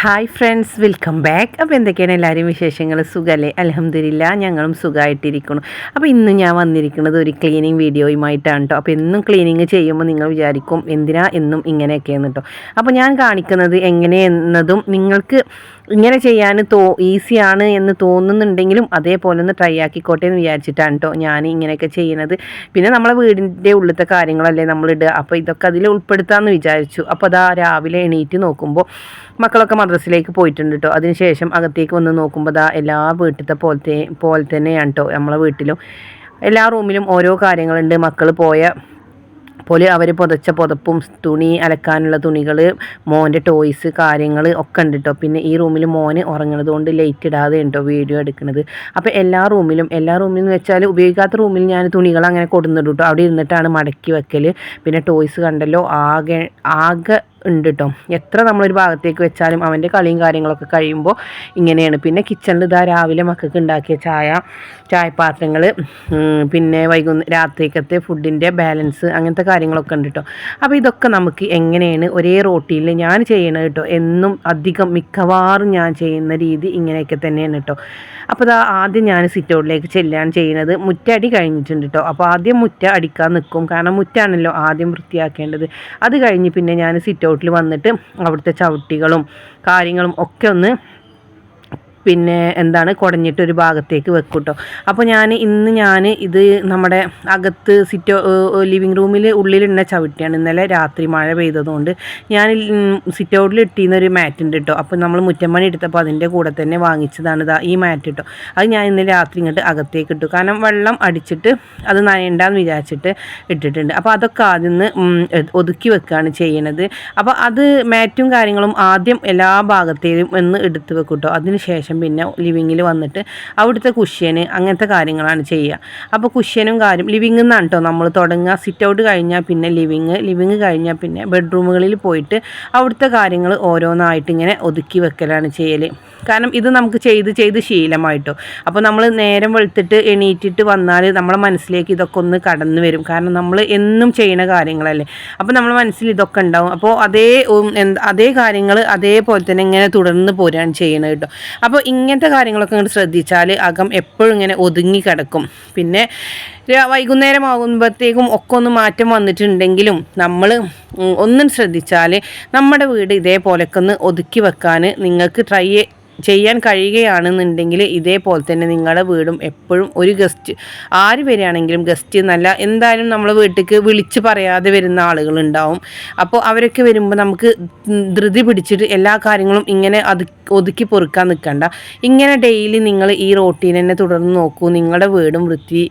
Hi friends welcome back അപ്പോൾ എന്തൊക്കെയാണ് എല്ലാവരും വിശേഷങ്ങൾ സുഖമല്ലേ അലഹമ്മദില്ല ഞങ്ങളും സുഖമായിട്ടിരിക്കുന്നു അപ്പോൾ ഇന്ന് ഞാൻ വന്നിരിക്കുന്നത് ഒരു ക്ലീനിങ് വീഡിയോയുമായിട്ടാണ് കേട്ടോ അപ്പോൾ എന്നും ക്ലീനിങ് ചെയ്യുമ്പോൾ നിങ്ങൾ വിചാരിക്കും എന്തിനാ എന്നും ഇങ്ങനെയൊക്കെയാണ് കേട്ടോ അപ്പോൾ ഞാൻ കാണിക്കുന്നത് എങ്ങനെയെന്നതും നിങ്ങൾക്ക് ഇങ്ങനെ ചെയ്യാൻ തോ ഈസിയാണ് എന്ന് തോന്നുന്നുണ്ടെങ്കിലും അതേപോലെ ഒന്ന് ട്രൈ ആക്കിക്കോട്ടെ എന്ന് വിചാരിച്ചിട്ടാണ് കേട്ടോ ഞാൻ ഇങ്ങനെയൊക്കെ ചെയ്യുന്നത്. പിന്നെ നമ്മളെ വീടിന്റെ ഉള്ളിലത്തെ കാര്യങ്ങളല്ലേ നമ്മളിടുക. അപ്പോൾ ഇതൊക്കെ അതിൽ ഉൾപ്പെടുത്താമെന്ന് വിചാരിച്ചു. അപ്പോൾ അതാ രാവിലെ എണീറ്റ് നോക്കുമ്പോൾ മക്കളൊക്കെ മദ്രസിലേക്ക് പോയിട്ടുണ്ട് കേട്ടോ അതിനുശേഷം അകത്തേക്ക് വന്ന് നോക്കുമ്പോൾ ദാ എല്ലാ വീട്ടിലത്തെ പോലത്തെ പോലെ തന്നെയാണ് കേട്ടോ നമ്മളെ വീട്ടിലും. എല്ലാ റൂമിലും ഓരോ കാര്യങ്ങളുണ്ട്. മക്കൾ പോയ പോലെ അവർ പുതച്ച പുതപ്പും തുണി അലക്കാനുള്ള തുണികൾ മോന്റെ ടോയ്സ് കാര്യങ്ങൾ ഒക്കെ ഉണ്ട് കേട്ടോ പിന്നെ ഈ റൂമിൽ മോന് ഉറങ്ങുന്നത് കൊണ്ട് ലൈറ്റ് ഇടാതെ ഉണ്ടോ വീഡിയോ എടുക്കുന്നത് അപ്പോൾ എല്ലാ റൂമിലും എല്ലാ റൂമിൽ എന്ന് വെച്ചാൽ ഉപയോഗിക്കാത്ത റൂമിൽ ഞാൻ തുണികൾ അങ്ങനെ കൊടുന്നിട്ടു കേട്ടോ അവിടെ ഇരുന്നിട്ടാണ് മടക്കി വെക്കൽ പിന്നെ ടോയ്സ് കണ്ടല്ലോ ആകെ ആകെ ഉണ്ട് കേട്ടോ എത്ര നമ്മളൊരു ഭാഗത്തേക്ക് വെച്ചാലും അവന്റെ കളിയും കാര്യങ്ങളൊക്കെ കഴിയുമ്പോൾ ഇങ്ങനെയാണ്. പിന്നെ കിച്ചണിൽ ഇതാ രാവിലെ മക്കൾക്ക് ഉണ്ടാക്കിയ ചായ ചായപാത്രങ്ങൾ പിന്നെ വൈകുന്ന രാത്രിക്കത്തെ ഫുഡിന്റെ ബാലൻസ് അങ്ങനത്തെ കാര്യങ്ങളൊക്കെ ഉണ്ട് കേട്ടോ അപ്പോൾ ഇതൊക്കെ നമുക്ക് എങ്ങനെയാണ് ഒരേ റോട്ടിയിൽ ഞാൻ ചെയ്യണത് കേട്ടോ എന്നും അധികം മിക്കവാറും ഞാൻ ചെയ്യുന്ന രീതി ഇങ്ങനെയൊക്കെ തന്നെയാണ് കേട്ടോ അപ്പോൾ ഇതാ ആദ്യം ഞാൻ സിറ്റൗട്ടിലേക്ക് ചെല്ലാൻ ചെയ്യുന്നത് മുറ്റടി കഴിഞ്ഞിട്ടുണ്ട് കേട്ടോ അപ്പോൾ ആദ്യം മുറ്റ അടിക്കാൻ നിൽക്കും. കാരണം മുറ്റാണല്ലോ ആദ്യം വൃത്തിയാക്കേണ്ടത്. അത് കഴിഞ്ഞ് പിന്നെ ഞാൻ സിറ്റൗട്ടിൽ വന്നിട്ട് അവിടുത്തെ ചവിട്ടികളും കാര്യങ്ങളും ഒക്കെ ഒന്ന് പിന്നെ എന്താണ് കുടഞ്ഞിട്ട് ഒരു ഭാഗത്തേക്ക് വെക്കും കേട്ടോ അപ്പോൾ ഞാൻ ഇന്ന് ഞാൻ ഇത് നമ്മുടെ അകത്ത് സിറ്റോ ലിവിങ് റൂമിൽ ഉള്ളിലിടുന്ന ചവിട്ടിയാണ്. ഇന്നലെ രാത്രി മഴ പെയ്തതുകൊണ്ട് ഞാൻ സിറ്റ് ഔട്ടിൽ ഇട്ടിരുന്ന ഒരു മാറ്റ് ഉണ്ട് കേട്ടോ അപ്പോൾ നമ്മൾ മുറ്റമ്മണി എടുത്തപ്പോൾ അതിന്റെ കൂടെ തന്നെ വാങ്ങിച്ചതാണ് ഇതാ ഈ മാറ്റ് കേട്ടോ അത് ഞാൻ ഇന്ന് രാത്രി ഇങ്ങോട്ട് അകത്തേക്ക് ഇട്ടു. കാരണം വെള്ളം അടിച്ചിട്ട് അത് നനയണ്ടെന്ന് വിചാരിച്ചിട്ട് ഇട്ടിട്ടുണ്ട്. അപ്പോൾ അതൊക്കെ ആദ്യം ഒതുക്കി വെക്കുകയാണ് ചെയ്യണത്. അപ്പോൾ അത് മാറ്റും കാര്യങ്ങളും ആദ്യം എല്ലാ ഭാഗത്തേയും ഒന്ന് എടുത്ത് വെക്കും കേട്ടോ അതിന് ശേഷം പിന്നെ ലിവിങ്ങിൽ വന്നിട്ട് അവിടുത്തെ കുഷ്യന് അങ്ങനത്തെ കാര്യങ്ങളാണ് ചെയ്യുക. അപ്പോൾ കുഷ്യനും കാര്യം ലിവിങ്ങിൽ നിന്നാണ് കേട്ടോ നമ്മൾ തുടങ്ങുക. സിറ്റ് ഔട്ട് കഴിഞ്ഞാൽ പിന്നെ ലിവിങ് ലിവിങ് കഴിഞ്ഞാൽ പിന്നെ ബെഡ്റൂമുകളിൽ പോയിട്ട് അവിടുത്തെ കാര്യങ്ങൾ ഓരോന്നായിട്ട് ഇങ്ങനെ ഒതുക്കി വെക്കലാണ് ചെയ്യൽ കാരണം ഇത് നമുക്ക് ചെയ്ത് ചെയ്ത് ശീലമായിട്ടോ. അപ്പോൾ നമ്മൾ നേരം വെളുത്തിട്ട് എണീറ്റിട്ട് വന്നാൽ നമ്മുടെ മനസ്സിലേക്ക് ഇതൊക്കെ ഒന്ന് കടന്നു വരും. കാരണം നമ്മൾ എന്നും ചെയ്യുന്ന കാര്യങ്ങളല്ലേ. അപ്പോൾ നമ്മുടെ മനസ്സിൽ ഇതൊക്കെ ഉണ്ടാവും. അപ്പോൾ അതേ അതേ കാര്യങ്ങൾ അതേപോലെ തന്നെ ഇങ്ങനെ തുടർന്ന് പോരാൻ ചെയ്യണം കേട്ടോ അപ്പോൾ ഇങ്ങനത്തെ കാര്യങ്ങളൊക്കെ ഇങ്ങോട്ട് ശ്രദ്ധിച്ചാൽ അകം എപ്പോഴും ഇങ്ങനെ ഒതുങ്ങി കിടക്കും. പിന്നെ വൈകുന്നേരം ആകുമ്പോഴത്തേക്കും ഒക്കെ ഒന്ന് മാറ്റം വന്നിട്ടുണ്ടെങ്കിലും നമ്മൾ ഒന്നും ശ്രദ്ധിച്ചാൽ നമ്മുടെ വീട് ഇതേപോലൊക്കെ ഒന്ന് ഒതുക്കി വെക്കാൻ നിങ്ങൾക്ക് ട്രൈ ചെയ്യാൻ കഴിയുകയാണെന്നുണ്ടെങ്കിൽ ഇതേപോലെ തന്നെ നിങ്ങളുടെ വീടും എപ്പോഴും ഒരു ഗസ്റ്റ് ആര് വരികയാണെങ്കിലും ഗസ്റ്റ് എന്നല്ല എന്തായാലും നമ്മൾ വീട്ടിലേക്ക് വിളിച്ച് പറയാതെ വരുന്ന ആളുകളുണ്ടാവും. അപ്പോൾ അവരൊക്കെ വരുമ്പോൾ നമുക്ക് ധൃതി പിടിച്ചിട്ട് എല്ലാ കാര്യങ്ങളും ഇങ്ങനെ അത് ഒതുക്കി പൊറുക്കാൻ നിൽക്കണ്ട. ഇങ്ങനെ ഡെയിലി നിങ്ങൾ ഈ റോട്ടീൻ തന്നെ തുടർന്ന് നോക്കൂ. നിങ്ങളുടെ വീടും വൃത്തി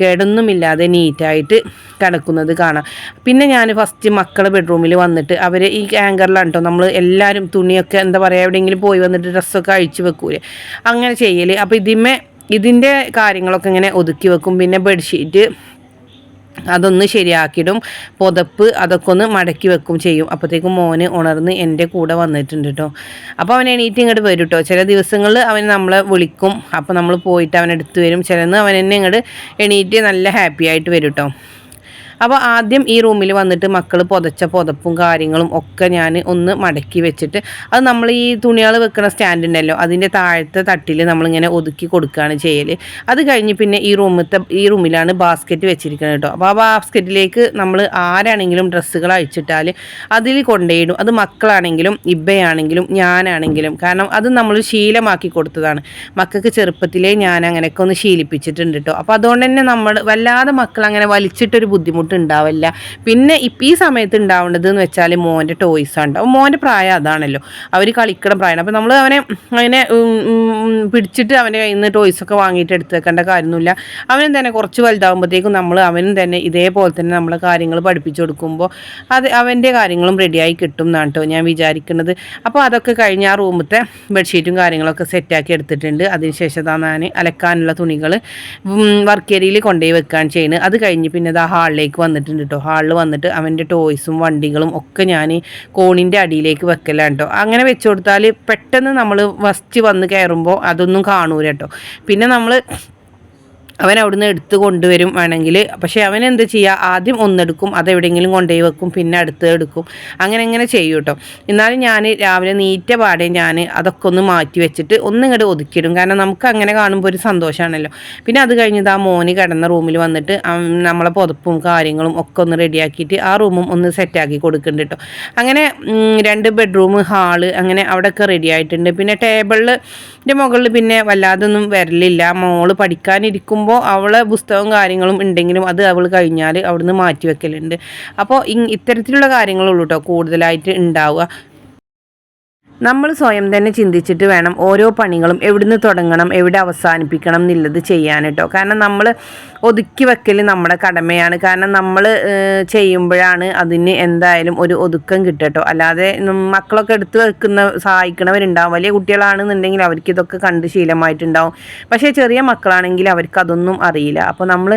കേടൊന്നുമില്ലാതെ നീറ്റായിട്ട് കിടക്കുന്നത് കാണാം. പിന്നെ ഞാൻ ഫസ്റ്റ് മക്കളെ ബെഡ്റൂമിൽ വന്നിട്ട് അവർ ഈ ആങ്കറിലാണ് കേട്ടോ നമ്മൾ എല്ലാവരും തുണിയൊക്കെ എന്താ പറയുക എവിടെയെങ്കിലും പോയി വന്നിട്ട് ഡ്രസ്സൊക്കെ അഴിച്ചു വെക്കൂലേ. അങ്ങനെ ചെയ്യൽ അപ്പോൾ ഇതിമേ ഇതിന്റെ കാര്യങ്ങളൊക്കെ ഇങ്ങനെ ഒതുക്കി വെക്കും. പിന്നെ ബെഡ്ഷീറ്റ് അതൊന്ന് ശരിയാക്കിയിടും പുതപ്പ് അതൊക്കെ ഒന്ന് മടക്കി വെക്കും ചെയ്യും. അപ്പോഴത്തേക്കും മോന് ഉണർന്ന് എന്റെ കൂടെ വന്നിട്ടുണ്ട് കേട്ടോ അപ്പോൾ അവൻ എണീറ്റ് ഇങ്ങോട്ട് വരും കേട്ടോ ചില ദിവസങ്ങളിൽ അവൻ നമ്മളെ വിളിക്കും. അപ്പോൾ നമ്മൾ പോയിട്ട് അവൻ എടുത്ത് വരും. ചിലന്ന് അവൻ എന്നെ ഇങ്ങോട്ട് എണീറ്റ് നല്ല ഹാപ്പി ആയിട്ട് വരും കേട്ടോ അപ്പോൾ ആദ്യം ഈ റൂമിൽ വന്നിട്ട് മക്കൾ പുതച്ച പുതപ്പും കാര്യങ്ങളും ഒക്കെ ഞാൻ ഒന്ന് മടക്കി വെച്ചിട്ട് അത് നമ്മൾ ഈ തുണികൾ വെക്കുന്ന സ്റ്റാൻഡ് ഉണ്ടല്ലോ അതിന്റെ താഴത്തെ തട്ടിൽ നമ്മളിങ്ങനെ ഒതുക്കി കൊടുക്കുകയാണ് ചെയ്യൽ അത് കഴിഞ്ഞ് പിന്നെ ഈ റൂമിലത്തെ ഈ റൂമിലാണ് ബാസ്ക്കറ്റ് വെച്ചിരിക്കുന്നത് കേട്ടോ. അപ്പോൾ ആ ബാസ്ക്കറ്റിലേക്ക് നമ്മൾ ആരാണെങ്കിലും ഡ്രസ്സുകൾ അഴിച്ചിട്ടാൽ അതിൽ കൊണ്ടുപോയിടും. അത് മക്കളാണെങ്കിലും ഇബ്ബയാണെങ്കിലും ഞാനാണെങ്കിലും. കാരണം അത് നമ്മൾ ശീലമാക്കി കൊടുത്തതാണ്. മക്കൾക്ക് ചെറുപ്പത്തിലേ ഞാൻ അങ്ങനെയൊക്കെ ഒന്ന് ശീലിപ്പിച്ചിട്ടുണ്ട് കേട്ടോ. അപ്പോൾ അതുകൊണ്ട് തന്നെ നമ്മൾ വല്ലാതെ മക്കൾ അങ്ങനെ വലിച്ചിട്ടൊരു ബുദ്ധിമുട്ട് ബുദ്ധിമുട്ട് ഉണ്ടാവില്ല പിന്നെ ഇപ്പം ഈ സമയത്ത് ഉണ്ടാവേണ്ടത് എന്ന് വെച്ചാൽ മോന്റെ ടോയ്സ് ഉണ്ടാവും മോന്റെ പ്രായം അതാണല്ലോ. അവർ കളിക്കണം പ്രായം അപ്പോൾ നമ്മൾ അവനെ അവനെ പിടിച്ചിട്ട് അവന്റെ കയ്യിൽ നിന്ന് ടോയ്സൊക്കെ വാങ്ങിയിട്ട് എടുത്ത് വെക്കേണ്ട കാര്യമൊന്നുമില്ല. അവനും തന്നെ കുറച്ച് വലുതാകുമ്പോഴത്തേക്കും നമ്മൾ അവനും തന്നെ ഇതേപോലെ തന്നെ നമ്മളെ കാര്യങ്ങൾ പഠിപ്പിച്ചു കൊടുക്കുമ്പോൾ അത് അവന്റെ കാര്യങ്ങളും റെഡിയായി കിട്ടും എന്നാണ് കേട്ടോ ഞാൻ വിചാരിക്കുന്നത് അപ്പോൾ അതൊക്കെ കഴിഞ്ഞ് ആ റൂമത്തെ ബെഡ്ഷീറ്റും കാര്യങ്ങളൊക്കെ സെറ്റാക്കി എടുത്തിട്ടുണ്ട്. അതിനുശേഷം ഞാൻ അലക്കാനുള്ള തുണികൾ വർക്ക് ഏരിയയിൽ കൊണ്ടുപോയി വെക്കാൻ ചെയ്യുന്നത്. അത് കഴിഞ്ഞ് പിന്നെ അത് ഹാളിലേക്ക് വന്നിട്ടുണ്ട് കേട്ടോ ഹാളിൽ വന്നിട്ട് അവന്റെ ടോയ്സും വണ്ടികളും ഒക്കെ ഞാൻ കോണിന്റെ അടിയിലേക്ക് വെക്കലാണ് കേട്ടോ അങ്ങനെ വെച്ച് കൊടുത്താൽ പെട്ടെന്ന് നമ്മൾ വസ്റ്റ് വന്ന് കയറുമ്പോൾ അതൊന്നും കാണൂല കേട്ടോ പിന്നെ നമ്മൾ അവൻ അവിടുന്ന് എടുത്ത് കൊണ്ടുവരും വേണമെങ്കിൽ. പക്ഷേ അവൻ എന്ത് ചെയ്യുക? ആദ്യം ഒന്നെടുക്കും അതെവിടെയെങ്കിലും കൊണ്ടുപോയി വെക്കും പിന്നെ അടുത്ത് എടുക്കും. അങ്ങനെ അങ്ങനെ ചെയ്യും കേട്ടോ. എന്നാലും ഞാൻ രാവിലെ നീറ്റ പാടെ ഞാൻ അതൊക്കെ ഒന്ന് മാറ്റി വെച്ചിട്ട് ഒന്നും ഇങ്ങോട്ട് ഒതുക്കിയിടും. കാരണം നമുക്ക് അങ്ങനെ കാണുമ്പോൾ ഒരു സന്തോഷമാണല്ലോ. പിന്നെ അത് കഴിഞ്ഞത് ആ മോന് കിടന്ന റൂമിൽ വന്നിട്ട് നമ്മളെ പുതപ്പും കാര്യങ്ങളും ഒക്കെ ഒന്ന് റെഡിയാക്കിയിട്ട് ആ റൂമും ഒന്ന് സെറ്റാക്കി കൊടുക്കുന്നുണ്ട് കേട്ടോ. അങ്ങനെ രണ്ട് ബെഡ്റൂം ഹാൾ അങ്ങനെ അവിടെയൊക്കെ റെഡി ആയിട്ടുണ്ട്. പിന്നെ ടേബിളിൽ മുകളിൽ പിന്നെ വല്ലാതൊന്നും വരലില്ല. മോൾ പഠിക്കാനിരിക്കുമ്പോൾ അവളെ പുസ്തകവും കാര്യങ്ങളും ഉണ്ടെങ്കിലും അത് അവൾ കഴിഞ്ഞാൽ അവിടുന്ന് മാറ്റി വെക്കലുണ്ട് അപ്പോൾ ഇത്തരത്തിലുള്ള കാര്യങ്ങളുള്ളൂ കേട്ടോ കൂടുതലായിട്ട് ഉണ്ടാവുക. നമ്മൾ സ്വയം തന്നെ ചിന്തിച്ചിട്ട് വേണം ഓരോ പണികളും എവിടുന്ന് തുടങ്ങണം എവിടെ അവസാനിപ്പിക്കണം എന്നുള്ളത് ചെയ്യാൻ കേട്ടോ. കാരണം നമ്മൾ ഒതുക്കി വെക്കൽ നമ്മുടെ കടമയാണ്. കാരണം നമ്മൾ ചെയ്യുമ്പോഴാണ് അതിന് എന്തായാലും ഒരു ഒതുക്കം കിട്ടട്ടോ അല്ലാതെ മക്കളൊക്കെ എടുത്ത് വെക്കുന്ന സഹായിക്കണവരുണ്ടാവും. വലിയ കുട്ടികളാണെന്നുണ്ടെങ്കിൽ അവർക്ക് ഇതൊക്കെ കണ്ട് ശീലമായിട്ടുണ്ടാവും. പക്ഷേ ചെറിയ മക്കളാണെങ്കിൽ അവർക്ക് അതൊന്നും അറിയില്ല. അപ്പോൾ നമ്മൾ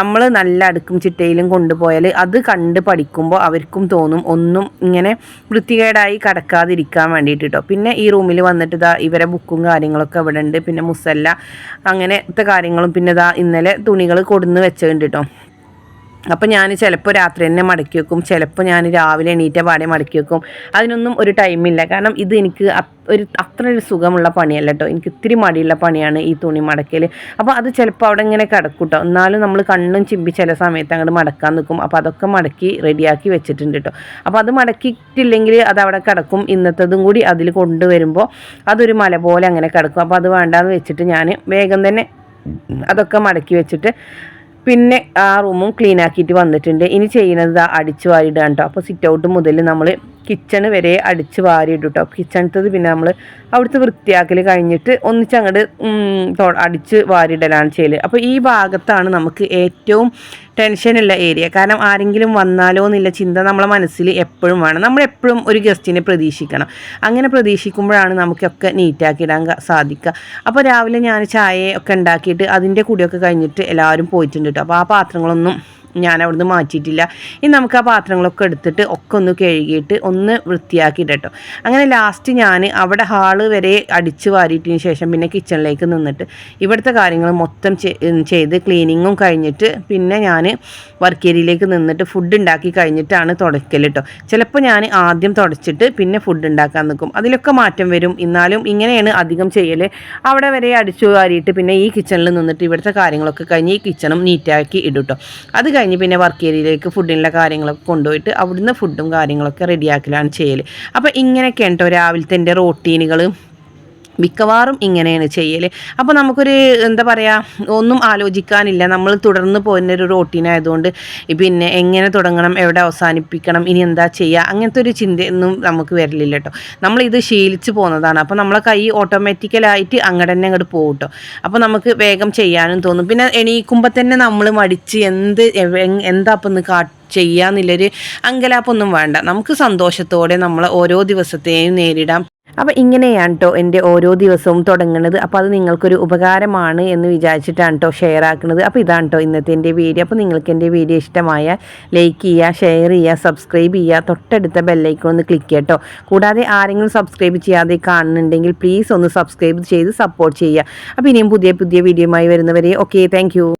നമ്മൾ നല്ല അടുക്കും ചിട്ടയിലും കൊണ്ടുപോയാൽ അത് കണ്ട് പഠിക്കുമ്പോൾ അവർക്കും തോന്നും ഒന്നും ഇങ്ങനെ വൃത്തികേടായി കടക്കാതിരിക്കാൻ വേണ്ടിയിട്ട് കേട്ടോ. പിന്നെ ഈ റൂമിൽ വന്നിട്ട് ഇതാ ഇവരെ ബുക്കും കാര്യങ്ങളൊക്കെ ഇവിടെ ഉണ്ട് പിന്നെ മുസല്ല അങ്ങനത്തെ കാര്യങ്ങളും പിന്നെ ഇതാ ഇന്നലെ തുണികൾ കൊടുന്ന് വെച്ചിട്ടുണ്ട് കേട്ടോ. അപ്പോൾ ഞാൻ ചിലപ്പോൾ രാത്രി തന്നെ മടക്കി വെക്കും. ചിലപ്പോൾ ഞാൻ രാവിലെ എണീറ്റ പാടെ മടക്കി വെക്കും. അതിനൊന്നും ഒരു ടൈമില്ല കാരണം ഇത് എനിക്ക് ഒരു അത്ര ഒരു സുഖമുള്ള പണിയല്ല കേട്ടോ എനിക്ക് ഇത്തിരി മടിയുള്ള പണിയാണ് ഈ തുണി മടക്കൽ അപ്പോൾ അത് ചിലപ്പോൾ അവിടെ ഇങ്ങനെ കിടക്കും കേട്ടോ എന്നാലും നമ്മൾ കണ്ണും ചിമ്പി ചില സമയത്ത് അങ്ങോട്ട് മടക്കാൻ നിൽക്കും അപ്പോൾ അതൊക്കെ മടക്കി റെഡിയാക്കി വെച്ചിട്ടുണ്ട് കേട്ടോ അപ്പോൾ അത് മടക്കിയിട്ടില്ലെങ്കിൽ അത് അവിടെ കിടക്കും. ഇന്നത്തതും കൂടി അതിൽ കൊണ്ടുവരുമ്പോൾ അതൊരു മല പോലെ അങ്ങനെ കിടക്കും. അപ്പോൾ അത് വേണ്ടാന്ന് വെച്ചിട്ട് ഞാൻ വേഗം തന്നെ അതൊക്കെ മടക്കി വെച്ചിട്ട് പിന്നെ ആ റൂമും ക്ലീൻ ആക്കിയിട്ട് വന്നിട്ടുണ്ട്. ഇനി ചെയ്യുന്നത് അടിച്ചു അടിച്ച് കേട്ടോ അപ്പോൾ സിറ്റ് ഔട്ട് മുതൽ നമ്മൾ കിച്ചണ് വരെ അടിച്ച് വാരിയിടും കേട്ടോ കിച്ചണത്തത് പിന്നെ നമ്മൾ അവിടുത്തെ വൃത്തിയാക്കൽ കഴിഞ്ഞിട്ട് ഒന്നിച്ച് അങ്ങോട്ട് അടിച്ച് വാരിയിടലാണ് ചെയ്യൽ അപ്പോൾ ഈ ഭാഗത്താണ് നമുക്ക് ഏറ്റവും ടെൻഷനുള്ള ഏരിയ കാരണം ആരെങ്കിലും വന്നാലോ എന്നുള്ള ചിന്ത നമ്മളെ മനസ്സിൽ എപ്പോഴും വേണം. നമ്മൾ എപ്പോഴും ഒരു ഗസ്റ്റിനെ പ്രതീക്ഷിക്കണം. അങ്ങനെ പ്രതീക്ഷിക്കുമ്പോഴാണ് നമുക്കൊക്കെ നീറ്റാക്കി ഇടാൻ സാധിക്കുക. അപ്പോൾ രാവിലെ ഞാൻ ചായ ഒക്കെ ഉണ്ടാക്കിയിട്ട് അതിന്റെ കൂടെയൊക്കെ കഴിഞ്ഞിട്ട് എല്ലാവരും പോയിട്ടുണ്ട് കേട്ടോ അപ്പോൾ ആ പാത്രങ്ങളൊന്നും ഞാൻ അവിടുന്ന് മാറ്റിയിട്ടില്ല. ഇനി നമുക്ക് ആ പാത്രങ്ങളൊക്കെ എടുത്തിട്ട് ഒക്കെ ഒന്ന് കഴുകിയിട്ട് ഒന്ന് വൃത്തിയാക്കിയിട്ട് അങ്ങനെ ലാസ്റ്റ് ഞാൻ അവിടെ ഹാൾ വരെ അടിച്ച് വാരിയിട്ടതിന് ശേഷം പിന്നെ കിച്ചണിലേക്ക് നിന്നിട്ട് ഇവിടുത്തെ കാര്യങ്ങൾ മൊത്തം ചെയ്ത് ക്ലീനിങ്ങും കഴിഞ്ഞിട്ട് പിന്നെ ഞാൻ വർക്ക് ഏരിയയിലേക്ക് നിന്നിട്ട് ഫുഡ് ഉണ്ടാക്കി കഴിഞ്ഞിട്ടാണ് തുടയ്ക്കൽ കേട്ടോ ചിലപ്പോൾ ഞാൻ ആദ്യം തുടച്ചിട്ട് പിന്നെ ഫുഡ് ഉണ്ടാക്കാൻ നിൽക്കും അതിലൊക്കെ മാറ്റം വരും. എന്നാലും ഇങ്ങനെയാണ് അധികം ചെയ്യൽ അവിടെ വരെ അടിച്ചു വാരിയിട്ട് പിന്നെ ഈ കിച്ചണിൽ നിന്നിട്ട് ഇവിടുത്തെ കാര്യങ്ങളൊക്കെ കഴിഞ്ഞ് ഈ കിച്ചണും നീറ്റാക്കി ഇടും കേട്ടോ അത് കഴിഞ്ഞ് പിന്നെ വർക്ക് ഏരിയയിലേക്ക് ഫുഡിനുള്ള കാര്യങ്ങളൊക്കെ കൊണ്ടുപോയിട്ട് അവിടുന്ന് ഫുഡും കാര്യങ്ങളൊക്കെ റെഡിയാക്കലാണ് ചെയ്യൽ അപ്പോൾ ഇങ്ങനെയൊക്കെയാണ് കേട്ടോ രാവിലത്തെ എന്റെ റോട്ടീനുകൾ മിക്കവാറും ഇങ്ങനെയാണ് ചെയ്യൽ അപ്പോൾ നമുക്കൊരു എന്താ പറയുക ഒന്നും ആലോചിക്കാനില്ല. നമ്മൾ തുടർന്ന് പോകുന്ന ഒരു റോട്ടീൻ ആയതുകൊണ്ട് പിന്നെ എങ്ങനെ തുടങ്ങണം എവിടെ അവസാനിപ്പിക്കണം ഇനി എന്താ ചെയ്യുക അങ്ങനത്തെ ഒരു ചിന്തയൊന്നും നമുക്ക് വരലില്ല കേട്ടോ നമ്മളിത് ശീലിച്ച് പോകുന്നതാണ്. അപ്പോൾ നമ്മളെ കൈ ഓട്ടോമാറ്റിക്കലായിട്ട് അങ്ങോട്ട് തന്നെ അങ്ങോട്ട് പോകും കേട്ടോ അപ്പോൾ നമുക്ക് വേഗം ചെയ്യാനും തോന്നും. പിന്നെ എണീക്കുമ്പോൾ തന്നെ നമ്മൾ മടിച്ച് എന്ത് എന്താ അപ്പം ഒന്ന് കാട്ട് ചെയ്യാന്നുള്ളൊരു അങ്കലാപ്പൊന്നും വേണ്ട. നമുക്ക് സന്തോഷത്തോടെ നമ്മൾ ഓരോ ദിവസത്തെയും നേരിടാം. അപ്പോൾ ഇങ്ങനെയാണ് കേട്ടോ എന്റെ ഓരോ ദിവസവും തുടങ്ങുന്നത് അപ്പോൾ അത് നിങ്ങൾക്കൊരു ഉപകാരമാണ് എന്ന് വിചാരിച്ചിട്ടാണ് കേട്ടോ ഷെയർ ആക്കുന്നത് അപ്പോൾ ഇതാണ് കേട്ടോ ഇന്നത്തെ എന്റെ വീഡിയോ. അപ്പോൾ നിങ്ങൾക്ക് എന്റെ വീഡിയോ ഇഷ്ടമായ ലൈക്ക് ചെയ്യുക ഷെയർ ചെയ്യുക സബ്സ്ക്രൈബ് ചെയ്യുക തൊട്ടടുത്ത ബെല്ലൈക്കൺ ഒന്ന് ക്ലിക്ക് കേട്ടോ കൂടാതെ ആരെങ്കിലും സബ്സ്ക്രൈബ് ചെയ്യാതെ കാണുന്നുണ്ടെങ്കിൽ പ്ലീസ് ഒന്ന് സബ്സ്ക്രൈബ് ചെയ്ത് സപ്പോർട്ട് ചെയ്യുക. അപ്പോൾ ഇനിയും പുതിയ പുതിയ വീഡിയോയുമായി വരുന്നവരെ ഓക്കെ താങ്ക്